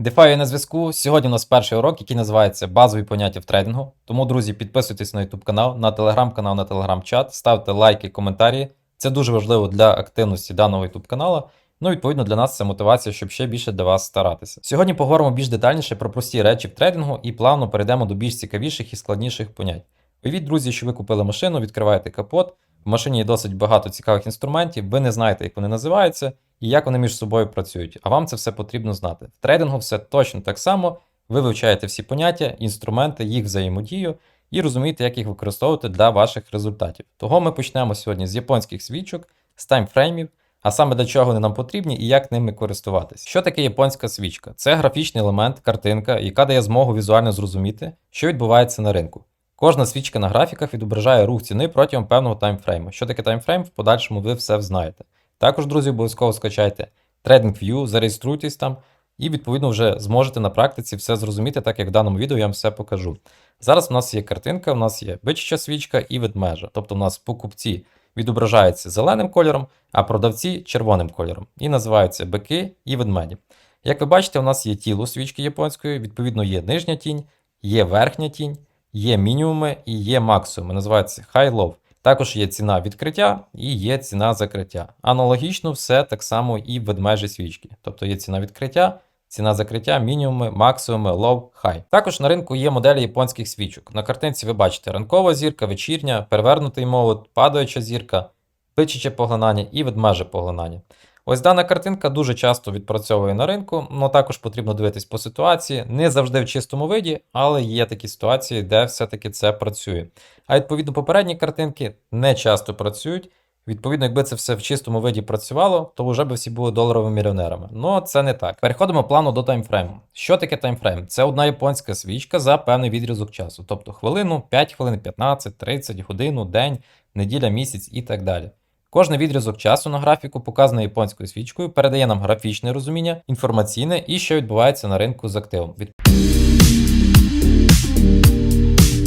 DeFi на зв'язку. Сьогодні у нас перший урок, який називається Базові поняття в трейдингу. Тому, друзі, підписуйтесь на YouTube канал, на Telegram канал, на Telegram чат, ставте лайки, коментарі. Це дуже важливо для активності даного YouTube каналу. Ну, відповідно, для нас це мотивація, щоб ще більше для вас старатися. Сьогодні поговоримо більш детальніше про прості речі в трейдингу і плавно перейдемо до більш цікавіших і складніших понять. Уявіть, друзі, що ви купили машину, відкриваєте капот. В машині є досить багато цікавих інструментів, ви не знаєте, як вони називаються і як вони між собою працюють. А вам це все потрібно знати. В трейдингу все точно так само. Ви вивчаєте всі поняття, інструменти, їх взаємодію і розумієте, як їх використовувати для ваших результатів. Того ми почнемо сьогодні з японських свічок, з таймфреймів, а саме для чого вони нам потрібні і як ними користуватись. Що таке японська свічка? Це графічний елемент, картинка, яка дає змогу візуально зрозуміти, що відбувається на ринку. Кожна свічка на графіках відображає рух ціни протягом певного таймфрейму. Що таке таймфрейм? В подальшому ви все знаєте. Також, друзі, обов'язково скачайте TradingView, зареєструйтесь там і, відповідно, вже зможете на практиці все зрозуміти, так як в даному відео я вам все покажу. Зараз у нас є картинка, у нас є бичача свічка і ведмежа. Тобто у нас покупці відображаються зеленим кольором, а продавці червоним кольором. І називаються бики і ведмеді. Як ви бачите, у нас є тіло свічки японської, відповідно, є нижня тінь, є верхня тінь, є мінімуми і є максимуми. Називається high-low. Також є ціна відкриття і є ціна закриття. Аналогічно все так само і в ведмежі свічки. Тобто є ціна відкриття, ціна закриття, мінімуми, максимуми, low, high. Також на ринку є моделі японських свічок. На картинці ви бачите ранкова зірка, вечірня, перевернутий молот, падаюча зірка, пичаче поглинання і ведмеже поглинання. Ось дана картинка дуже часто відпрацьовує на ринку, але також потрібно дивитись по ситуації. Не завжди в чистому виді, але є такі ситуації, де все-таки це працює. А відповідно попередні картинки не часто працюють. Відповідно, якби це все в чистому виді працювало, то вже б всі були доларовими мільйонерами. Ну це не так. Переходимо плавно до таймфрейму. Що таке таймфрейм? Це одна японська свічка за певний відрізок часу, тобто хвилину, 5 хвилин, 15, 30, годину, день, неділя, місяць і так далі. Кожний відрізок часу на графіку, показаний японською свічкою, передає нам графічне розуміння, інформаційне і що відбувається на ринку з активом.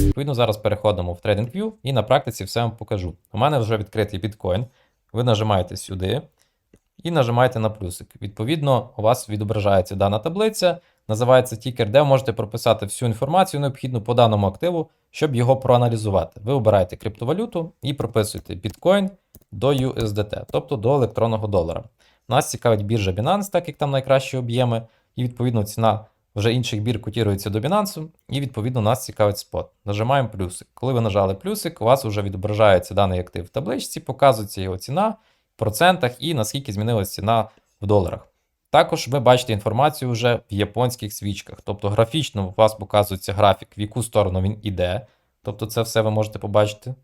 Відповідно, зараз переходимо в TradingView і на практиці все вам покажу. У мене вже відкритий біткоін. Ви нажимаєте сюди і нажимаєте на плюсик. Відповідно, у вас відображається дана таблиця, називається тікер, де ви можете прописати всю інформацію необхідну по даному активу, щоб його проаналізувати. Ви обираєте криптовалюту і прописуєте біткоін до USDT, тобто до електронного долара. Нас цікавить біржа Binance, так як там найкращі об'єми, і відповідно ціна вже інших бір котірується до Binance, і відповідно нас цікавить спот. Нажимаємо плюсик. Коли ви нажали плюсик, у вас вже відображається даний актив в табличці, показується його ціна в процентах і наскільки змінилася ціна в доларах. Також ви бачите інформацію вже в японських свічках, тобто графічно у вас показується графік, в яку сторону він іде. Тобто це все ви можете побачити.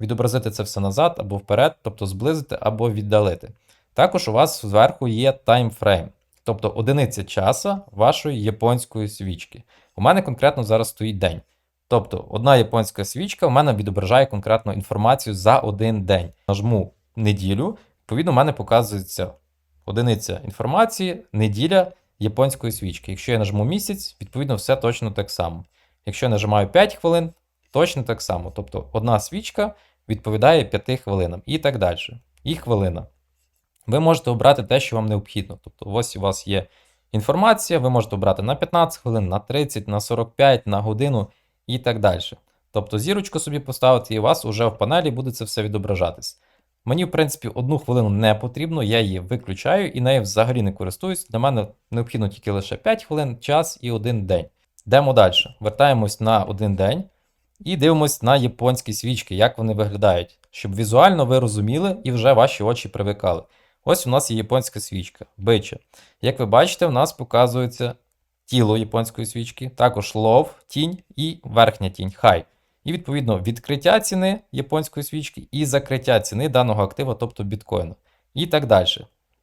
Відобразити це все назад або вперед, тобто зблизити або віддалити. Також у вас зверху є таймфрейм, тобто одиниця часу вашої японської свічки. У мене конкретно зараз стоїть день. Тобто одна японська свічка у мене відображає конкретну інформацію за один день. Нажму неділю, відповідно, у мене показується одиниця інформації, неділя японської свічки. Якщо я нажму місяць, відповідно, все точно так само. Якщо я нажимаю 5 хвилин, точно так само. Тобто одна свічка відповідає 5 хвилинам і так далі. І хвилина. Ви можете обрати те, що вам необхідно. Тобто, ось у вас є інформація, ви можете обрати на 15 хвилин, на 30, на 45, на годину і так далі. Тобто зірочку собі поставити, і у вас вже в панелі буде це все відображатись. Мені, в принципі, одну хвилину не потрібно, я її виключаю і нею взагалі не користуюсь. Для мене необхідно тільки лише 5 хвилин, час і один день. Йдемо далі. Вертаємось на один день і дивимось на японські свічки, як вони виглядають, щоб візуально ви розуміли і вже ваші очі привикали. Ось у нас є японська свічка, бича. Як ви бачите, у нас показується тіло японської свічки, також лов, тінь і верхня тінь хай. І відповідно відкриття ціни японської свічки і закриття ціни даного актива, тобто біткоїну. І так далі.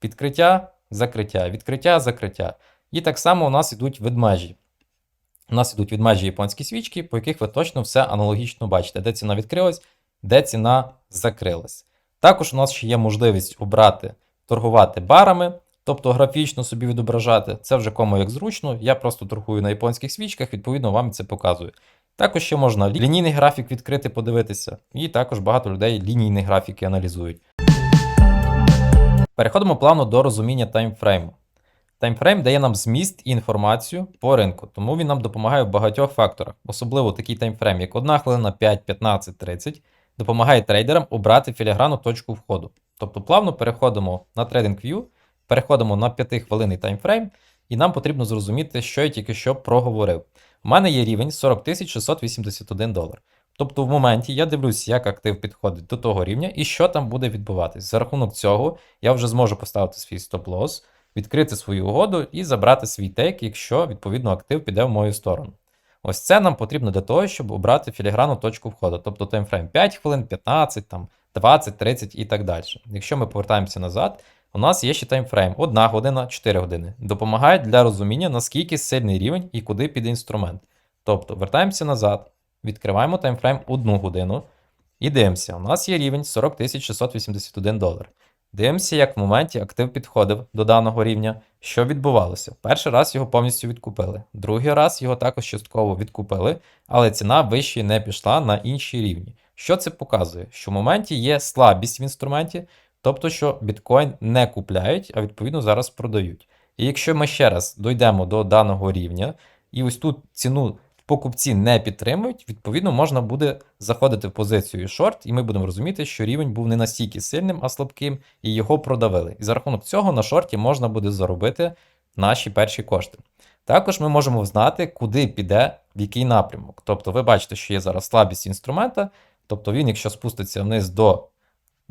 Відкриття, закриття, відкриття, закриття. І так само у нас йдуть ведмежі. У нас йдуть відмежі японські свічки, по яких ви точно все аналогічно бачите, де ціна відкрилась, де ціна закрилась. Також у нас ще є можливість обрати торгувати барами, тобто графічно собі відображати. Це вже кому як зручно. Я просто торгую на японських свічках, відповідно, вам це показую. Також ще можна лінійний графік відкрити, подивитися, і також багато людей лінійні графіки аналізують. Переходимо плавно до розуміння таймфрейму. Таймфрейм дає нам зміст і інформацію по ринку, тому він нам допомагає в багатьох факторах, особливо такий таймфрейм, як 1 хвилина 5, 15, 30, допомагає трейдерам обрати філігранну точку входу. Тобто плавно переходимо на TradingView, переходимо на 5 хвилинний таймфрейм, і нам потрібно зрозуміти, що я тільки що проговорив. У мене є рівень 40 681 долар. Тобто в моменті я дивлюсь, як актив підходить до того рівня і що там буде відбуватись. За рахунок цього я вже зможу поставити свій стоп-лосс, відкрити свою угоду і забрати свій тейк, якщо відповідно актив піде в мою сторону. Ось це нам потрібно для того, щоб обрати філігранну точку входу, тобто таймфрейм 5 хвилин, 15, там, 20, 30 і так далі. Якщо ми повертаємося назад, у нас є ще таймфрейм 1 година, 4 години. Допомагають для розуміння, наскільки сильний рівень і куди піде інструмент. Тобто вертаємося назад, відкриваємо таймфрейм 1 годину і дивимося, у нас є рівень 40 681 долар. Дивимося, як в моменті актив підходив до даного рівня. Що відбувалося? Перший раз його повністю відкупили, другий раз його також частково відкупили, але ціна вище не пішла на інші рівні. Що це показує? Що в моменті є слабість в інструменті, тобто, що біткоін не купляють, а відповідно зараз продають. І якщо ми ще раз дійдемо до даного рівня, і ось тут ціну покупці не підтримують, відповідно, можна буде заходити в позицію шорт, і ми будемо розуміти, що рівень був не настільки сильним, а слабким, і його продавили. І за рахунок цього на шорті можна буде заробити наші перші кошти. Також ми можемо знати, куди піде в який напрямок. Тобто, ви бачите, що є зараз слабість інструмента, тобто він, якщо спуститься вниз до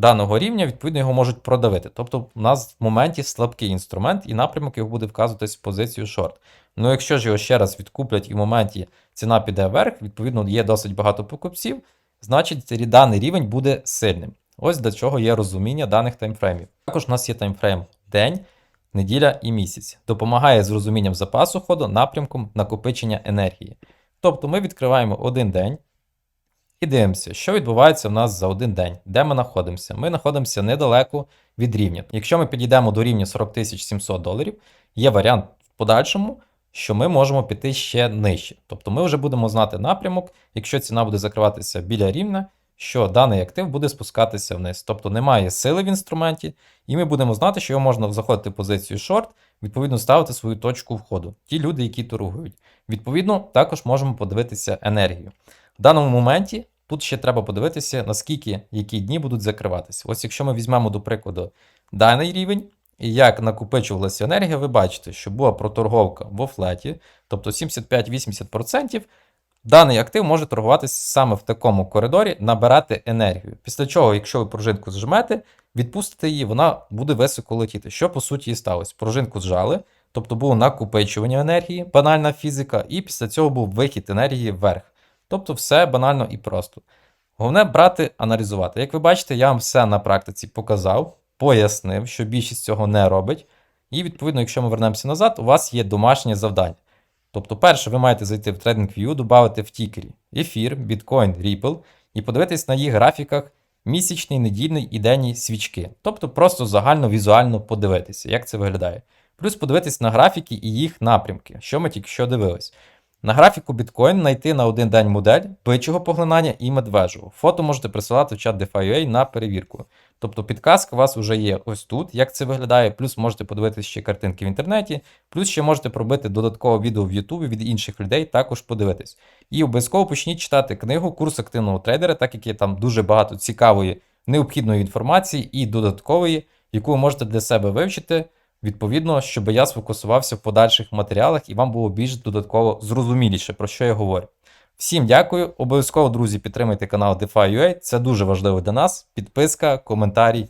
даного рівня, відповідно, його можуть продавити. Тобто, у нас в моменті слабкий інструмент, і напрямок його буде вказуватись в позицію шорт. Ну, якщо ж його ще раз відкуплять і в моменті ціна піде вверх, відповідно, є досить багато покупців, значить даний рівень буде сильним. Ось для чого є розуміння даних таймфреймів. Також у нас є таймфрейм день, неділя і місяць. Допомагає з розумінням запасу ходу, напрямком накопичення енергії. Тобто ми відкриваємо один день і дивимося, що відбувається в нас за один день, де ми знаходимося. Ми знаходимося недалеко від рівня. Якщо ми підійдемо до рівня 40 700 доларів, є варіант в подальшому що ми можемо піти ще нижче. Тобто ми вже будемо знати напрямок, якщо ціна буде закриватися біля рівня, що даний актив буде спускатися вниз. Тобто немає сили в інструменті, і ми будемо знати, що його можна заходити в позицію шорт, відповідно, ставити свою точку входу. Ті люди, які торгують. Відповідно, також можемо подивитися енергію. В даному моменті. Тут ще треба подивитися, наскільки які дні будуть закриватися. Ось якщо ми візьмемо, до прикладу, даний рівень, і як накопичувалася енергія, ви бачите, що була проторговка в офлеті, тобто 75-80%. Даний актив може торгуватися саме в такому коридорі, набирати енергію. Після чого, якщо ви пружинку зжмете, відпустите її, вона буде високо летіти. Що по суті і сталося? Пружинку зжали, тобто було накопичування енергії, банальна фізика, і після цього був вихід енергії вверх. Тобто все банально і просто. Головне брати, аналізувати. Як ви бачите, я вам все на практиці показав пояснив, що більшість цього не робить. І, відповідно, якщо ми вернемося назад, у вас є домашнє завдання. Тобто, перше, ви маєте зайти в TradingView, додати в тікері ефір, біткоін, Ripple і подивитись на їх графіках місячний, недільний і денні свічки. Тобто просто загально візуально подивитися, як це виглядає. Плюс подивитись на графіки і їх напрямки, що ми тільки що дивились. На графіку біткоін знайти на один день модель бичого поглинання і медвежого. Фото можете присилати в чат DeFi.ua на перевірку. Тобто підказка у вас вже є ось тут, як це виглядає, плюс можете подивитися ще картинки в інтернеті, плюс ще можете пробити додаткове відео в Ютубі від інших людей, також подивитись. І обов'язково почніть читати книгу Курс активного трейдера, так як є там дуже багато цікавої, необхідної інформації і додаткової, яку ви можете для себе вивчити. Відповідно, щоб я сфокусувався в подальших матеріалах і вам було більш додатково зрозуміліше, про що я говорю. Всім дякую. Обов'язково, друзі, підтримайте канал DeFi.ua, Це дуже важливо для нас. Підписка, коментарі.